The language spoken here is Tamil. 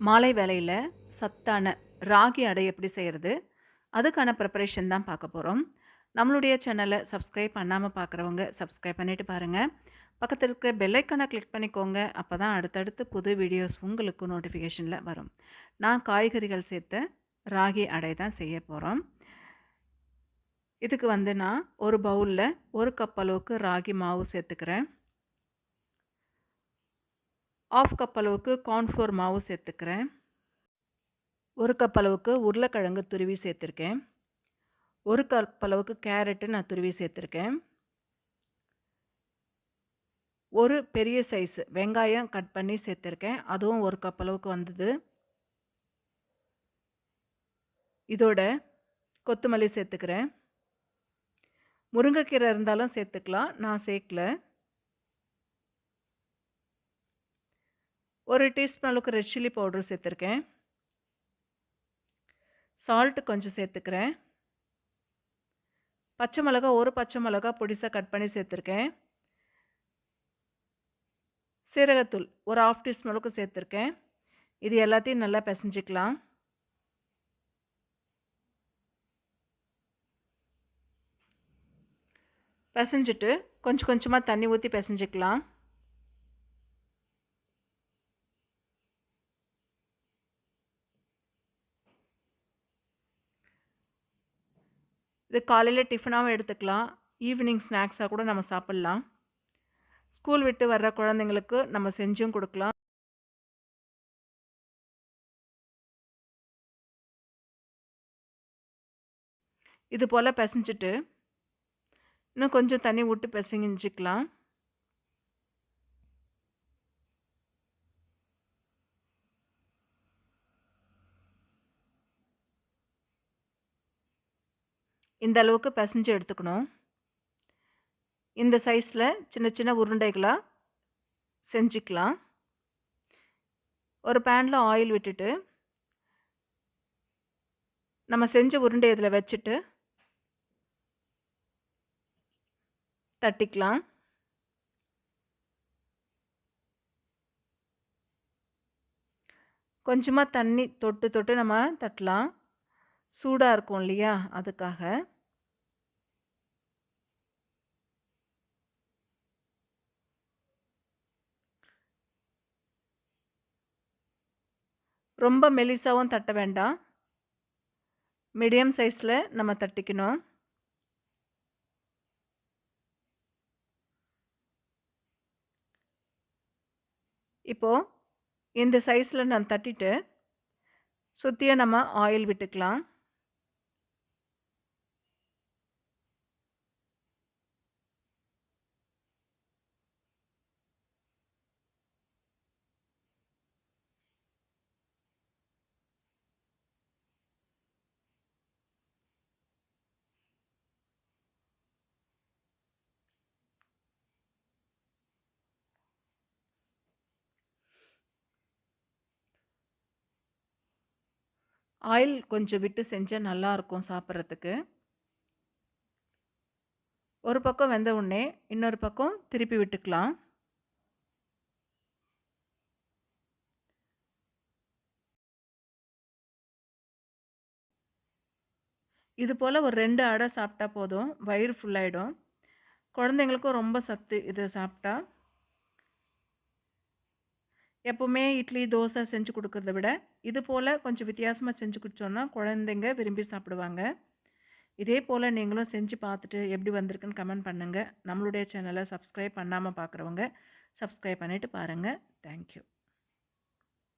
மாலை வேலையில் சத்தான ராகி அடை எப்படி செய்கிறது அதுக்கான ப்ரிப்பரேஷன் தான் பார்க்க போகிறோம் நம்மளுடைய சேனலை சப்ஸ்கிரைப் பண்ணாமல் பார்க்குறவங்க சப்ஸ்கிரைப் பண்ணிவிட்டு பாருங்கள் பக்கத்தில் இருக்கிற பெல்லைக்கானை கிளிக் பண்ணிக்கோங்க. அப்போ தான் அடுத்தடுத்து புது வீடியோஸ் உங்களுக்கு நோட்டிஃபிகேஷனில் வரும். நான் காய்கறிகள் சேர்த்த ராகி அடை தான் செய்ய போகிறோம் இதுக்கு வந்து நான் ஒரு பவுலில் ஒரு கப் அளவுக்கு ராகி மாவு சேர்த்துக்கிறேன். ஆஃப் கப் அளவுக்கு கார்ன்ஃப்ளோர் மாவு சேர்த்துக்கிறேன். ஒரு கப் அளவுக்கு உருளைக்கிழங்கு துருவி சேர்த்துருக்கேன். ஒரு கப் அளவுக்கு கேரட்டு நான் துருவி சேர்த்துருக்கேன். ஒரு பெரிய சைஸ் வெங்காயம் கட் பண்ணி சேர்த்துருக்கேன். அதுவும் ஒரு கப் அளவுக்கு வந்தது. இதோட கொத்தமல்லி சேர்த்துக்கிறேன். முருங்கைக்கீரை இருந்தாலும் சேர்த்துக்கலாம். நான் சேர்க்கல. ஒரு டீஸ்பூன் அளவுக்கு ரெட் சில்லி பவுடர் சேர்த்துருக்கேன். சால்ட்டு கொஞ்சம் சேர்த்துக்கிறேன். பச்சை மிளகா ஒரு பச்சை மிளகா பொடிசாக கட் பண்ணி சேர்த்துருக்கேன். சீரகத்தூள் ஒரு ஆஃப் டீஸ்பூன் அளவுக்கு சேர்த்துருக்கேன். இது எல்லாத்தையும் நல்லா பிசைஞ்சிக்கலாம். பிசைஞ்சிட்டு கொஞ்சம் கொஞ்சமாக தண்ணி ஊற்றி பிசைஞ்சிக்கலாம். இது காலையில் டிஃபனாகவும் எடுத்துக்கலாம். ஈவினிங் ஸ்நாக்ஸாக கூட நம்ம சாப்பிட்லாம். ஸ்கூல் விட்டு வர்ற குழந்தைங்களுக்கு நம்ம செஞ்சும் கொடுக்கலாம். இது போல் பிசைஞ்சிட்டு இன்னும் கொஞ்சம் தண்ணி விட்டு பிசைஞ்சிக்கலாம். இந்த அளவுக்கு பிசைஞ்சு எடுத்துக்கணும். இந்த சைஸில் சின்ன சின்ன உருண்டைகளாக செஞ்சுக்கலாம். ஒரு பேனில் ஆயில் விட்டுட்டு நம்ம செஞ்ச உருண்டை இதில் வச்சுட்டு தட்டிக்கலாம். கொஞ்சமாக தண்ணி தொட்டு தொட்டு நம்ம தட்டலாம். சூடாக இருக்கும் இல்லையா? அதுக்காக. ரொம்ப மெலிசாவும் தட்ட வேண்டாம். மீடியம் சைஸில் நம்ம தட்டிக்கணும். இப்போது இந்த சைஸில் நான் தட்டிட்டு சுற்றியும் நம்ம ஆயில் விட்டுக்கலாம். ஆயில் கொஞ்சம் விட்டு செஞ்சால் நல்லாயிருக்கும் சாப்பிட்றதுக்கு. ஒரு பக்கம் வெந்த உடனே இன்னொரு பக்கம் திருப்பி விட்டுக்கலாம். இது போல் ஒரு ரெண்டு அடை சாப்பிட்டா போதும் வயிறு ஃபுல்லாகிடும் குழந்தைங்களுக்கும் ரொம்ப சத்து இதை சாப்பிட்டா. எப்போவுமே இட்லி தோசை செஞ்சு கொடுக்கறத விட இது போல் கொஞ்சம் வித்தியாசமாக செஞ்சு குடித்தோன்னா குழந்தைங்க விரும்பி சாப்பிடுவாங்க. இதே போல் நீங்களும் செஞ்சு பார்த்துட்டு எப்படி வந்திருக்குன்னு கமெண்ட் பண்ணுங்கள் நம்மளுடைய சேனலை சப்ஸ்கிரைப் பண்ணாமல் பார்க்குறவங்க சப்ஸ்கிரைப் பண்ணிவிட்டு பாருங்கள் தேங்க்யூ.